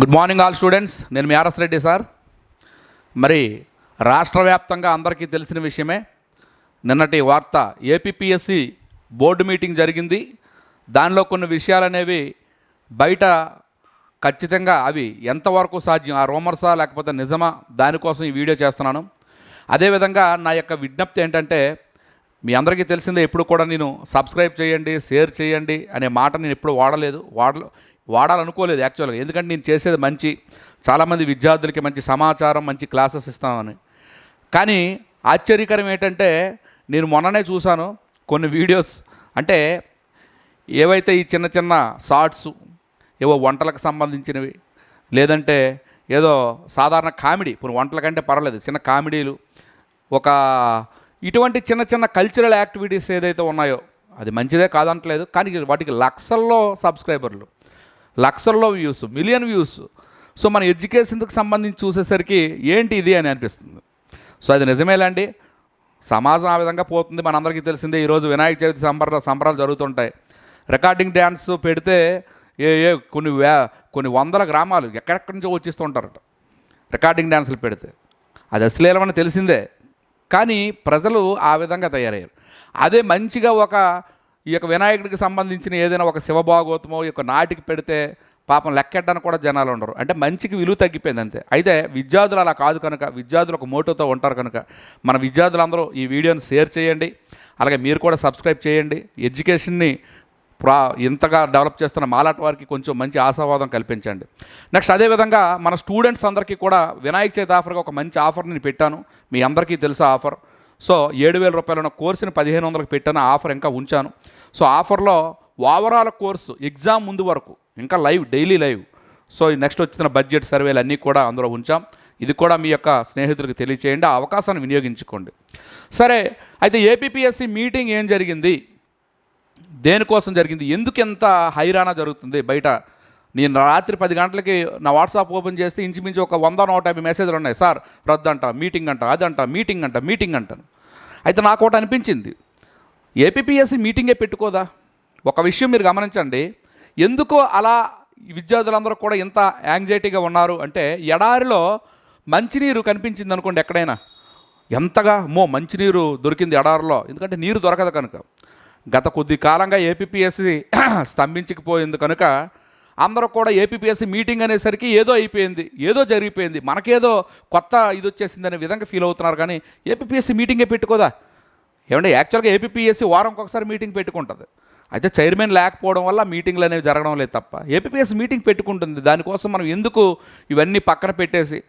Good morning all students నేను మీ RS Reddy sir. మరి రాష్ట్ర వ్యాప్తంగా అందరికీ తెలిసిన విషయమే నిన్నటి వార్త ఏపీఎస్సి బోర్డు మీటింగ్ జరిగింది. దానిలో కొన్ని విషయాలు అనేవి బయట ఖచ్చితంగా అవి ఎంతవరకు సాధ్యం ఆ రూమర్సా లేకపోతే నిజమా దానికోసం ఈ వీడియో చేస్తున్నాను. అదేవిధంగా నా యొక్క విజ్ఞప్తి ఏంటంటే మీ అందరికీ తెలిసిందే ఎప్పుడు కూడా నేను సబ్స్క్రైబ్ చేయండి షేర్ చేయండి అనే మాట నేను ఎప్పుడు వాడలేదు. వాడ వాడాలనుకోలేదు యాక్చువల్గా. ఎందుకంటే నేను చేసేది మంచి చాలామంది విద్యార్థులకి మంచి సమాచారం మంచి క్లాసెస్ ఇస్తామని. కానీ ఆశ్చర్యకరం ఏంటంటే నేను మొన్ననే చూశాను కొన్ని వీడియోస్. అంటే ఏవైతే ఈ చిన్న చిన్న షార్ట్స్ ఏవో వంటలకు సంబంధించినవి లేదంటే ఏదో సాధారణ కామెడీ ఇప్పుడు వంటల కంటే పర్వాలేదు చిన్న కామెడీలు ఒక ఇటువంటి చిన్న చిన్న కల్చరల్ యాక్టివిటీస్ ఏదైతే ఉన్నాయో అది మంచిదే కాదంటలేదు కానీ వాటికి లక్షల్లో సబ్స్క్రైబర్లు లక్షల్లో వ్యూస్ మిలియన్ వ్యూస్. సో మన ఎడ్యుకేషన్కి సంబంధించి చూసేసరికి ఏంటి ఇది అని అనిపిస్తుంది. సో అది నిజమేలాండి సమాజం ఆ విధంగా పోతుంది. మనందరికీ తెలిసిందే ఈరోజు వినాయక చవితి సంబర సంబరాలు జరుగుతుంటాయి. రికార్డింగ్ డ్యాన్స్ పెడితే ఏ ఏ కొన్ని వే కొన్ని వందల గ్రామాలు ఎక్కడెక్కడి నుంచో వచ్చిస్తుంటారట. రికార్డింగ్ డ్యాన్సులు పెడితే. అది అశ్లీలమని తెలిసిందే. కానీ ప్రజలు ఆ విధంగా తయారయ్యారు. అదే మంచిగా ఒక ఈ యొక్క వినాయకుడికి సంబంధించిన ఏదైనా ఒక శివభాగోతమో ఈ యొక్క నాటికి పెడితే పాపం లెక్కెట్టడానికి కూడా జనాలు ఉండరు. అంటే మంచికి విలువ తగ్గిపోయింది అంతే. అయితే విద్యార్థులు అలా కాదు కనుక విద్యార్థులు ఒక మోటోతో ఉంటారు కనుక మన విద్యార్థులందరూ ఈ వీడియోని షేర్ చేయండి. అలాగే మీరు కూడా సబ్స్క్రైబ్ చేయండి. ఎడ్యుకేషన్ని ప్రా ఇంతగా డెవలప్ చేస్తున్న మాలాటి వారికి కొంచెం మంచి ఆశావాదం కల్పించండి. నెక్స్ట్ అదేవిధంగా మన స్టూడెంట్స్ అందరికీ కూడా వినాయక చవితి ఆఫర్గా ఒక మంచి ఆఫర్ నేను పెట్టాను. మీ అందరికీ తెలుసు ఆఫర్? సో ఏడు వేల రూపాయలు ఉన్న కోర్సుని పదిహేను వందలకు పెట్టాను ఆఫర్ ఇంకా ఉంచాను. సో ఆఫర్లో ఓవరాల్ కోర్సు ఎగ్జామ్ ముందు వరకు ఇంకా లైవ్ డైలీ లైవ్. సో ఈ నెక్స్ట్ వచ్చిన బడ్జెట్ సర్వేలు అన్నీ కూడా అందులో ఉంచాం. ఇది కూడా మీ యొక్క స్నేహితులకు తెలియచేయండి ఆ అవకాశాన్ని వినియోగించుకోండి. సరే అయితే ఏపీపీఎస్సి మీటింగ్ ఏం జరిగింది? దేనికోసం జరిగింది? ఎందుకు ఎంత హైరానా జరుగుతుంది బయట? నేను రాత్రి పది గంటలకి నా వాట్సాప్ ఓపెన్ చేస్తే ఇంచుమించు ఒక వంద నూట యాభై మెసేజ్లు ఉన్నాయి. సార్ రద్దంట మీటింగ్ అంట అదంట మీటింగ్ అంట మీటింగ్ అంటాను. అయితే నాకు ఒకటి అనిపించింది. ఏపీపీఎస్సీ మీటింగే పెట్టుకోదా? ఒక విషయం మీరు గమనించండి. ఎందుకో అలా విద్యార్థులందరూ కూడా ఇంత యాంగ్జైటీగా ఉన్నారు అంటే ఎడారిలో మంచినీరు కనిపించింది అనుకోండి ఎక్కడైనా. ఎంతగా మో మంచినీరు దొరికింది ఎడారిలో. ఎందుకంటే నీరు దొరకదు కనుక. గత కొద్ది కాలంగా ఏపీపీఎస్సీ స్తంభించకపోయింది కనుక అందరూ కూడా ఏపీపీఎస్సీ మీటింగ్ అనేసరికి ఏదో అయిపోయింది ఏదో జరిగిపోయింది. మనకేదో కొత్త ఇది వచ్చేసింది అనే విధంగా ఫీల్ అవుతున్నారు కానీ ఏపీపీఎస్సీ మీటింగే పెట్టుకోదా? ఏమంటే యాక్చువల్గా ఏపీపీఎస్సీ వారంకి ఒకసారి మీటింగ్ పెట్టుకుంటుంది. అయితే చైర్మన్ లేకపోవడం వల్ల మీటింగ్లు అనేవి జరగడం లేదు తప్ప. ఏపీపీఎస్సీ మీటింగ్ పెట్టుకుంటుంది. దానికోసం మనం ఎందుకు ఇవన్నీ పక్కన పెట్టేసి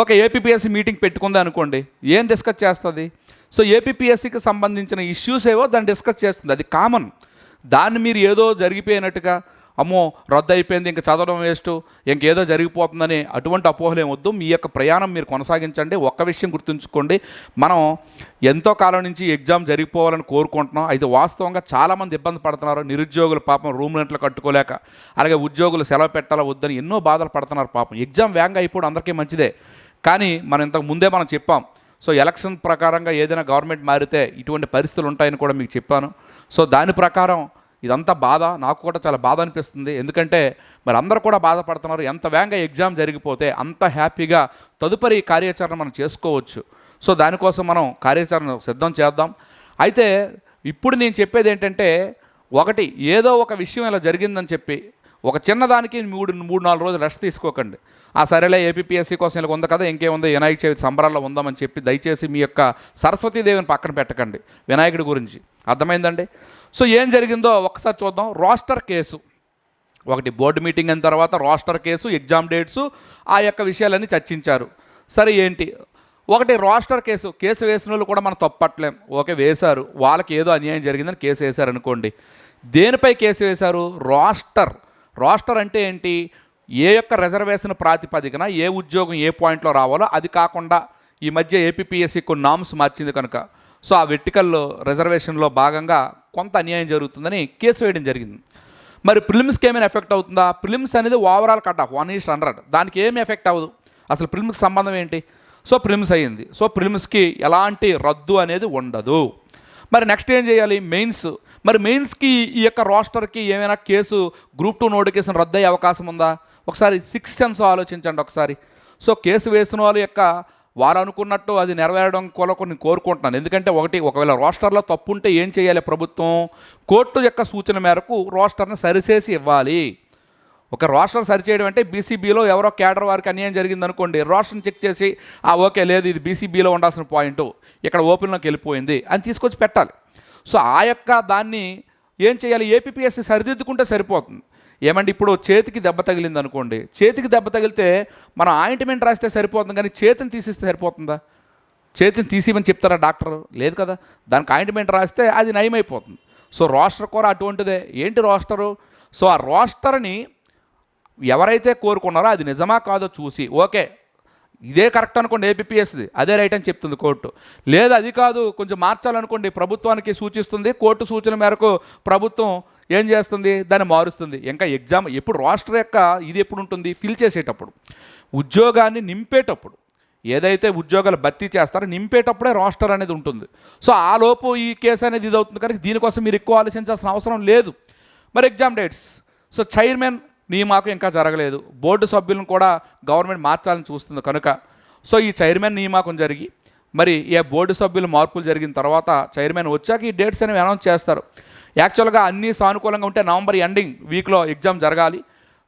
ఓకే ఏపీపీఎస్సీ మీటింగ్ పెట్టుకుంది అనుకోండి ఏం డిస్కస్ చేస్తుంది? సో ఏపీపీఎస్సీకి సంబంధించిన ఇష్యూస్ ఏవో దాన్ని డిస్కస్ చేస్తుంది. అది కామన్ దాన్ని మీరు ఏదో జరిగిపోయినట్టుగా అమ్మో రద్దు అయిపోయింది ఇంక చదవడం వేస్ట్ ఇంకేదో జరిగిపోతుందని అటువంటి అపోహలు ఏమొద్దు మీ యొక్క ప్రయాణం మీరు కొనసాగించండి. ఒక్క విషయం గుర్తుంచుకోండి. మనం ఎంతో కాలం నుంచి ఎగ్జామ్ జరిగిపోవాలని కోరుకుంటున్నాం. అయితే వాస్తవంగా చాలామంది ఇబ్బంది పడుతున్నారు. నిరుద్యోగులు పాపం రూమ్ రెంట్లు కట్టుకోలేక అలాగే ఉద్యోగులు సెలవు పెట్టాలా వద్దని ఎన్నో బాధలు పడుతున్నారు పాపం. ఎగ్జామ్ వేగంగా అయిపోవడం అందరికీ మంచిదే. కానీ మనం ఇంతకు ముందే మనం చెప్పాం. సో ఎలక్షన్ ప్రకారంగా ఏదైనా గవర్నమెంట్ మారితే ఇటువంటి పరిస్థితులు ఉంటాయని కూడా మీకు చెప్పాను. సో దాని ప్రకారం ఇదంతా బాధ. నాకు కూడా చాలా బాధ అనిపిస్తుంది. ఎందుకంటే మరి అందరూ కూడా బాధపడుతున్నారు. ఎంత వేగంగా ఎగ్జామ్ జరిగిపోతే అంత హ్యాపీగా తదుపరి కార్యాచరణ మనం చేసుకోవచ్చు. సో దానికోసం మనం కార్యాచరణ సిద్ధం చేద్దాం. అయితే ఇప్పుడు నేను చెప్పేది ఏంటంటే ఒకటి ఏదో ఒక విషయం ఇలా జరిగిందని చెప్పి ఒక చిన్నదానికి మూడు మూడు నాలుగు రోజులు రెస్ట్ తీసుకోకండి. ఆ సరేలే ఏపీఎస్సీ కోసం ఇలా ఉంది కదా ఇంకేముంది వినాయక చవితి సంబరాల్లో ఉందామని చెప్పి దయచేసి మీ యొక్క సరస్వతీదేవిని పక్కన పెట్టకండి వినాయకుడి గురించి. అర్థమైందండి? సో ఏం జరిగిందో ఒకసారి చూద్దాం. Roster case. ఒకటి బోర్డు మీటింగ్ అయిన తర్వాత రోస్టర్ కేసు ఎగ్జామ్ డేట్స్ ఆ యొక్క విషయాలన్నీ చర్చించారు. సరే ఏంటి? ఒకటి రోస్టర్ కేసు. కేసు వేసిన వాళ్ళు కూడా మనం తప్పట్లేం. ఓకే వేశారు. వాళ్ళకి ఏదో అన్యాయం జరిగిందని కేసు వేశారు అనుకోండి దేనిపై కేసు వేశారు? రోస్టర్. రోస్టర్ అంటే ఏంటి? ఏ యొక్క రిజర్వేషన్ ప్రాతిపదికన ఏ ఉద్యోగం ఏ పాయింట్లో రావాలో అది కాకుండా ఈ మధ్య ఏపీపీఎస్సీ కొన్ని నామ్స్ మార్చింది కనుక. సో ఆ వెట్టికల్లో రిజర్వేషన్లో భాగంగా కొంత అన్యాయం జరుగుతుందని కేసు వేయడం జరిగింది. మరి ప్రిలిమ్స్కి ఏమైనా ఎఫెక్ట్ అవుతుందా? ప్రిలిమ్స్ అనేది overall cut off one is hundred. దానికి ఏమి ఎఫెక్ట్ అవ్వదు. అసలు ప్రిలిమ్స్కి సంబంధం ఏంటి? సో ప్రిలిమ్స్ అయ్యింది. సో ప్రిలిమ్స్కి ఎలాంటి రద్దు అనేది ఉండదు. మరి నెక్స్ట్ ఏం చేయాలి? మెయిన్స్ మరి మెయిన్స్కి ఈ యొక్క రోస్టర్కి ఏమైనా కేసు గ్రూప్ టూ నోటిఫికేషన్ రద్దు అయ్యే అవకాశం ఉందా? ఒకసారి సిక్స్ సెన్స్ ఆలోచించండి ఒకసారి. సో కేసు వేసిన వాళ్ళ యొక్క వారు అనుకున్నట్టు అది నెరవేరడం కొరకు నేను కోరుకుంటున్నాను. ఎందుకంటే ఒకటి ఒకవేళ రోస్టర్లో తప్పు ఉంటే ఏం చేయాలి ప్రభుత్వం? కోర్టు యొక్క సూచన మేరకు రోస్టర్ని సరిచేసి ఇవ్వాలి. ఒక రోస్టర్ సరిచేయడం అంటే బీసీబీలో ఎవరో కేడర్ వారికి అన్యాయం జరిగింది అనుకోండి రోస్టర్ని చెక్ చేసి ఆ ఓకే లేదు ఇది బీసీబీలో ఉండాల్సిన పాయింట్ ఇక్కడ ఓపెన్లోకి వెళ్ళిపోయింది అని తీసుకొచ్చి పెట్టాలి. సో ఆ యొక్క దాన్ని ఏం చేయాలి? ఏపీఎస్సి సరిదిద్దుకుంటే సరిపోతుంది. ఏమండి? ఇప్పుడు చేతికి దెబ్బ తగిలింది అనుకోండి. చేతికి దెబ్బ తగిలితే మనం ఆయింట్మెంట్ రాస్తే సరిపోతుంది కానీ చేతిని తీసిస్తే సరిపోతుందా? చేతిని తీసిమని చెప్తారా డాక్టర్? లేదు కదా. దానికి ఆయింట్మెంట్ రాస్తే అది నయమైపోతుంది. సో రోస్టర్ కూడా అటువంటిదే. ఏంటి రోస్టరు? సో ఆ రోస్టర్ని ఎవరైతే కోరుకున్నారో అది నిజమా కాదో చూసి ఓకే ఇదే కరెక్ట్ అనుకోండి ఏపీఎస్ది అదే రైట్ అని చెప్తుంది కోర్టు. లేదు అది కాదు కొంచెం మార్చాలనుకోండి ప్రభుత్వానికి సూచిస్తుంది కోర్టు సూచన మేరకు ప్రభుత్వం ఏం చేస్తుంది? దాన్ని మారుస్తుంది. ఇంకా ఎగ్జామ్ ఎప్పుడు రాష్ట్ర యొక్క ఇది ఎప్పుడు ఉంటుంది? ఫిల్ చేసేటప్పుడు. ఉద్యోగాన్ని నింపేటప్పుడు. ఏదైతే ఉద్యోగాలు భర్తీ చేస్తారో నింపేటప్పుడే రాస్టర్ అనేది ఉంటుంది. సో ఆ లోపు ఈ కేసు అనేది ఇది అవుతుంది. కానీ దీనికోసం మీరు ఎక్కువ ఆలోచించాల్సిన అవసరం లేదు. మరి ఎగ్జామ్ డేట్స్. సో చైర్మన్ నియామకం ఇంకా జరగలేదు. బోర్డు సభ్యులను కూడా గవర్నమెంట్ మార్చాలని చూస్తుంది కనుక. సో ఈ చైర్మన్ నియామకం జరిగి మరి ఈ బోర్డు సభ్యులు మార్పులు జరిగిన తర్వాత చైర్మన్ వచ్చాక ఈ డేట్స్ అనేవి అనౌన్స్ చేస్తారు. యాక్చువల్గా అన్నీ సానుకూలంగా ఉంటే నవంబర్ ఎండింగ్ వీక్లో ఎగ్జామ్ జరగాలి.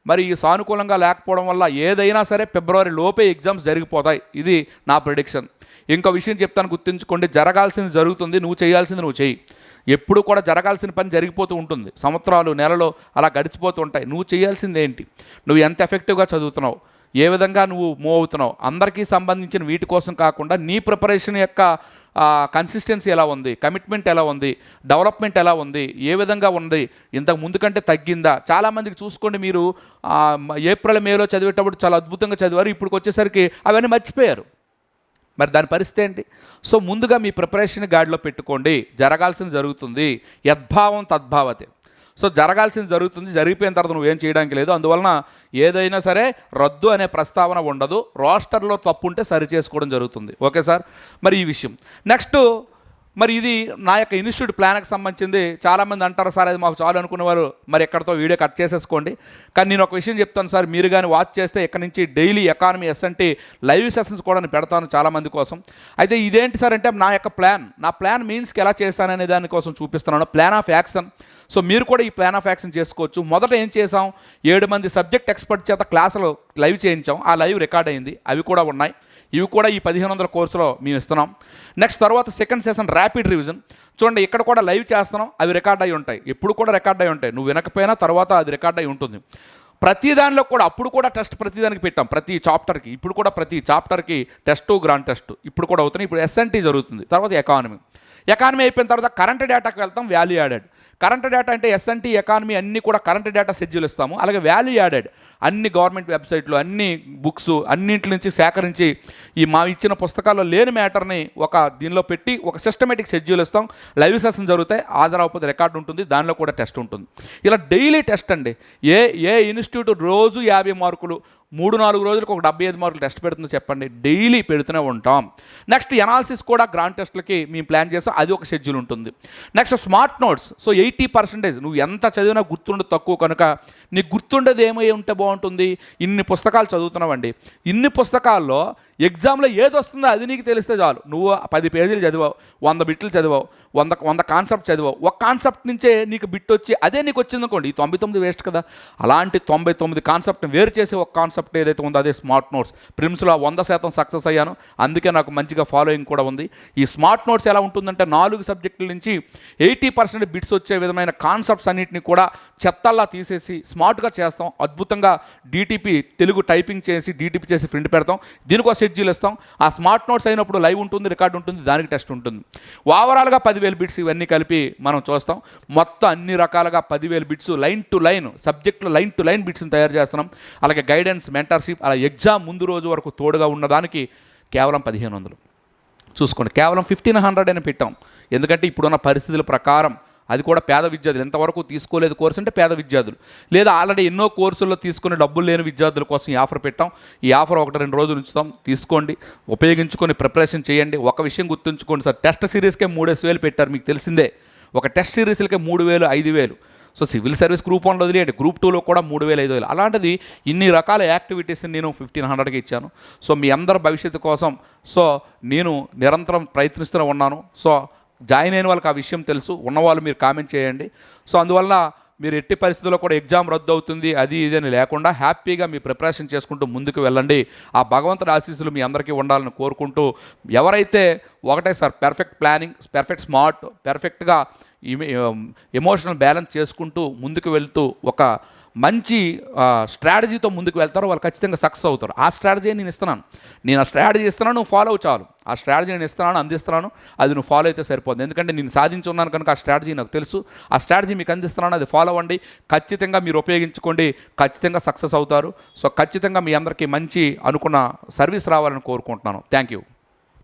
మరి ఈ సానుకూలంగా లేకపోవడం వల్ల ఏదైనా సరే ఫిబ్రవరి లోపే ఎగ్జామ్స్ జరిగిపోతాయి. ఇది నా ప్రిడిక్షన్. ఇంకో విషయం చెప్తాను గుర్తుంచుకోండి జరగాల్సింది జరుగుతుంది నువ్వు చేయాల్సింది నువ్వు చెయ్యి. ఎప్పుడు కూడా జరగాల్సిన పని జరిగిపోతూ ఉంటుంది. సంవత్సరాలు నెలలో అలా గడిచిపోతూ ఉంటాయి. నువ్వు చేయాల్సింది ఏంటి? నువ్వు ఎంత ఎఫెక్టివ్గా చదువుతున్నావు? ఏ విధంగా నువ్వు మూవ్ అవుతున్నావు? అందరికీ సంబంధించిన వీటి కోసం కాకుండా నీ ప్రిపరేషన్ యొక్క కన్సిస్టెన్సీ ఎలా ఉంది? కమిట్మెంట్ ఎలా ఉంది? డెవలప్మెంట్ ఎలా ఉంది? ఏ విధంగా ఉంది? ఇంతకు ముందు కంటే తగ్గిందా? చాలామందికి చూసుకోండి మీరు ఏప్రిల్ మేలో చదివేటప్పుడు చాలా అద్భుతంగా చదివారు. ఇప్పుడు వచ్చేసరికి అవన్నీ మర్చిపోయారు. మరి దాని పరిస్థితి ఏంటి? సో ముందుగా మీ ప్రిపరేషన్ గాడిలో పెట్టుకోండి. జరగాల్సింది జరుగుతుంది. యద్భావం తద్భావతే. సో జరగాల్సింది జరుగుతుంది. జరిగిపోయిన తర్వాత నువ్వేం చేయడానికి లేదు. అందువలన ఏదైనా సరే రద్దు అనే ప్రస్తావన ఉండదు. రోస్టర్లో తప్పు ఉంటే సరి చేసుకోవడం జరుగుతుంది. Okay sir? మరి ఈ విషయం. నెక్స్ట్ మరి ఇది నా యొక్క ఇన్స్టిట్యూట్ ప్లాన్కి సంబంధించింది చాలామంది అంటారు సార్ అది మాకు చాలు అనుకునేవారు మరి ఎక్కడితో వీడియో కట్ చేసేసుకోండి. కానీ నేను ఒక విషయం చెప్తాను సార్ మీరు కానీ వాచ్ చేస్తే ఇక్కడ నుంచి daily economy SNT live sessions కూడా నేను పెడతాను చాలామంది కోసం. అయితే ఇదేంటి సార్ అంటే నా యొక్క ప్లాన్ నా ప్లాన్ మీన్స్కి ఎలా చేశాననే దానికోసం చూపిస్తున్నాను ప్లాన్ ఆఫ్ యాక్షన్. సో మీరు కూడా ఈ ప్లాన్ ఆఫ్ యాక్షన్ చేసుకోవచ్చు. మొదట ఏం చేసాం ఏడు మంది సబ్జెక్ట్ ఎక్స్పర్ట్ చేత క్లాసులు లైవ్ చేయించాం ఆ లైవ్ రికార్డ్ అయింది అవి కూడా ఉన్నాయి. ఇవి కూడా ఈ పదిహేను వందల కోర్సులో మేము ఇస్తున్నాం. నెక్స్ట్ తర్వాత సెకండ్ సెషన్ ర్యాపిడ్ రివిజన్ చూడండి ఇక్కడ కూడా లైవ్ చేస్తున్నాం అవి రికార్డ్ అయి ఉంటాయి. ఎప్పుడు కూడా రికార్డ్ అయి ఉంటాయి. నువ్వు వినకపోయినా తర్వాత అది రికార్డ్ అయి ఉంటుంది. ప్రతి దానిలో కూడా అప్పుడు కూడా టెస్ట్ ప్రతి దానికి పెట్టాం. ప్రతి చాప్టర్కి ఇప్పుడు కూడా ప్రతి చాప్టర్కి టెస్ట్ గ్రాండ్ టెస్ట్ ఇప్పుడు కూడా అవుతున్నాయి. ఇప్పుడు ఎస్ఎన్టీ జరుగుతుంది. తర్వాత ఎకానమీ ఎకానమీ అయిపోయిన తర్వాత కరెంట్ డేటాకి వెళ్తాం వాల్యూ యాడెడ్ కరెంట్ డేటా అంటే ఎస్ఎన్టీ ఎకానమీ అన్నీ కూడా కరెంట్ డేటా షెడ్యూల్ ఇస్తాము. అలాగే వాల్యూ యాడెడ్ అన్ని గవర్నమెంట్ వెబ్సైట్లు అన్ని బుక్స్ అన్నింటి నుంచి సేకరించి ఈ మా ఇచ్చిన పుస్తకాల్లో లేని మ్యాటర్ని ఒక దీనిలో పెట్టి ఒక సిస్టమేటిక్ షెడ్యూల్ ఇస్తాం. లైవ్ సెషన్ జరుగుతాయి. హాజరవకపోతే రికార్డు ఉంటుంది. దానిలో కూడా టెస్ట్ ఉంటుంది. ఇలా డైలీ టెస్ట్ అండి. ఏ ఏ ఇన్స్టిట్యూట్ రోజు యాభై మార్కులు మూడు నాలుగు రోజులకు ఒక డెబ్బై ఐదు మార్కులు టెస్ట్ పెడుతుందో చెప్పండి. డైలీ పెడుతూనే ఉంటాం. నెక్స్ట్ ఎనాలిసిస్ కూడా గ్రాండ్ టెస్ట్లకి మేము ప్లాన్ చేస్తాం. అది ఒక షెడ్యూల్ ఉంటుంది. Next smart notes. So eighty percentage. నువ్వు ఎంత చదివినా గుర్తుండదు తక్కువ కనుక. నీకు గుర్తుండేది ఏమై ఉంటే బాగుంటుంది? ఇన్ని పుస్తకాలు చదువుతున్నావండి. ఇన్ని పుస్తకాల్లో ఎగ్జామ్లో ఏది వస్తుందో అది నీకు తెలిస్తే చాలు. నువ్వు పది పేజీలు చదివావు వంద బిట్లు చదివావు వంద వంద కాన్సెప్ట్ చదివావు. ఒక కాన్సెప్ట్ నుంచే నీకు బిట్ వచ్చి అదే నీకు వచ్చింది అనుకోండి ఈ తొంభై తొమ్మిది వేస్ట్ కదా. అలాంటి తొంభై తొమ్మిది కాన్సెప్ట్ని వేరు చేసే ఒక కాన్సెప్ట్ ఏదైతే ఉందో అదే స్మార్ట్ నోట్స్ ప్రిమ్స్లో వంద శాతం సక్సెస్ అయ్యాను. అందుకే నాకు మంచిగా ఫాలోయింగ్ కూడా ఉంది. ఈ స్మార్ట్ నోట్స్ ఎలా ఉంటుందంటే నాలుగు సబ్జెక్టుల నుంచి ఎయిటీ పర్సెంట్ బిట్స్ వచ్చే విధమైన కాన్సెప్ట్స్ అన్నింటినీ కూడా చెత్తల్లా తీసేసి స్మార్ట్గా చేస్తాం. అద్భుతంగా డీటీపీ తెలుగు టైపింగ్ చేసి డీటీపీ చేసి ప్రింట్ పెడతాం. దీనికోసం ఒక షెడ్యూల్ ఇస్తాం. ఆ స్మార్ట్ నోట్స్ అయినప్పుడు లైవ్ ఉంటుంది రికార్డ్ ఉంటుంది దానికి టెస్ట్ ఉంటుంది. ఓవరాల్గా పదివేల బిట్స్ ఇవన్నీ కలిపి మనం చూస్తాం. మొత్తం అన్ని రకాలుగా పదివేల బిట్స్ లైన్ టు లైన్ సబ్జెక్టులు లైన్ టు లైన్ బిట్స్ని తయారు చేస్తున్నాం. అలాగే గైడెన్స్ మెంటర్షిప్ అలా ఎగ్జామ్ ముందు రోజు వరకు తోడుగా ఉన్నదానికి కేవలం పదిహేను వందలు. చూసుకోండి కేవలం ఫిఫ్టీన్ హండ్రెడ్ అని పెట్టాం. ఎందుకంటే ఇప్పుడున్న పరిస్థితుల ప్రకారం అది కూడా పేద విద్యార్థులు. ఎంతవరకు తీసుకోలేదు కోర్సు అంటే పేద విద్యార్థులు. లేదా ఆల్రెడీ ఎన్నో కోర్సుల్లో తీసుకునే డబ్బులు లేని విద్యార్థుల కోసం ఈ ఆఫర్ పెట్టాం. ఈ ఆఫర్ ఒకటి రెండు రోజులు ఉంచుతాం. తీసుకోండి. ఉపయోగించుకొని ప్రిపరేషన్ చేయండి. ఒక విషయం గుర్తుంచుకోండి సార్. టెస్ట్ సిరీస్కే మూడేసి వేలు పెట్టారు. మీకు తెలిసిందే. ఒక టెస్ట్ సిరీస్లకే మూడు వేలు ఐదు వేలు. సో సివిల్ సర్వీస్ గ్రూప్ వన్లో వదిలేయండి. గ్రూప్ టూలో కూడా మూడు వేల ఐదు వేలు. అలాంటిది ఇన్ని రకాల యాక్టివిటీస్ని నేను ఫిఫ్టీన్ హండ్రెడ్కి ఇచ్చాను. సో మీ అందరి భవిష్యత్తు కోసం సో నేను నిరంతరం ప్రయత్నిస్తూనే ఉన్నాను. సో జాయిన్ అయిన వాళ్ళకి ఆ విషయం తెలుసు ఉన్నవాళ్ళు మీరు కామెంట్ చేయండి. సో అందువల్ల మీరు ఎట్టి పరిస్థితుల్లో కూడా ఎగ్జామ్ రద్దు అవుతుంది అది ఇది అని లేకుండా హ్యాపీగా మీ ప్రిపరేషన్ చేసుకుంటూ ముందుకు వెళ్ళండి. ఆ భగవంతుడి ఆశీస్సులు మీ అందరికీ ఉండాలని కోరుకుంటూ ఎవరైతే ఒకటే sir perfect planning perfect smart పెర్ఫెక్ట్గా emotional balance చేసుకుంటూ ముందుకు వెళ్తూ ఒక మంచి స్ట్రాటజీతో ముందుకు వెళ్తారో వాళ్ళు ఖచ్చితంగా సక్సెస్ అవుతారు. ఆ స్ట్రాటజీ నేను ఇస్తున్నాను. నేను ఆ స్ట్రాటజీ ఇస్తున్నాను నువ్వు ఫాలో చాలు. ఆ స్ట్రాటజీ నేను ఇస్తున్నాను అందిస్తున్నాను అది నువ్వు ఫాలో అయితే సరిపోతుంది ఎందుకంటే నేను సాధించి ఉన్నాను కనుక ఆ స్ట్రాటజీ నాకు తెలుసు. ఆ స్ట్రాటజీ మీకు అందిస్తున్నాను అది ఫాలో అవ్వండి. ఖచ్చితంగా మీరు ఉపయోగించుకోండి. ఖచ్చితంగా సక్సెస్ అవుతారు. సో ఖచ్చితంగా మీ అందరికీ మంచి అనుకున్న సర్వీస్ రావాలని కోరుకుంటున్నాను. Thank you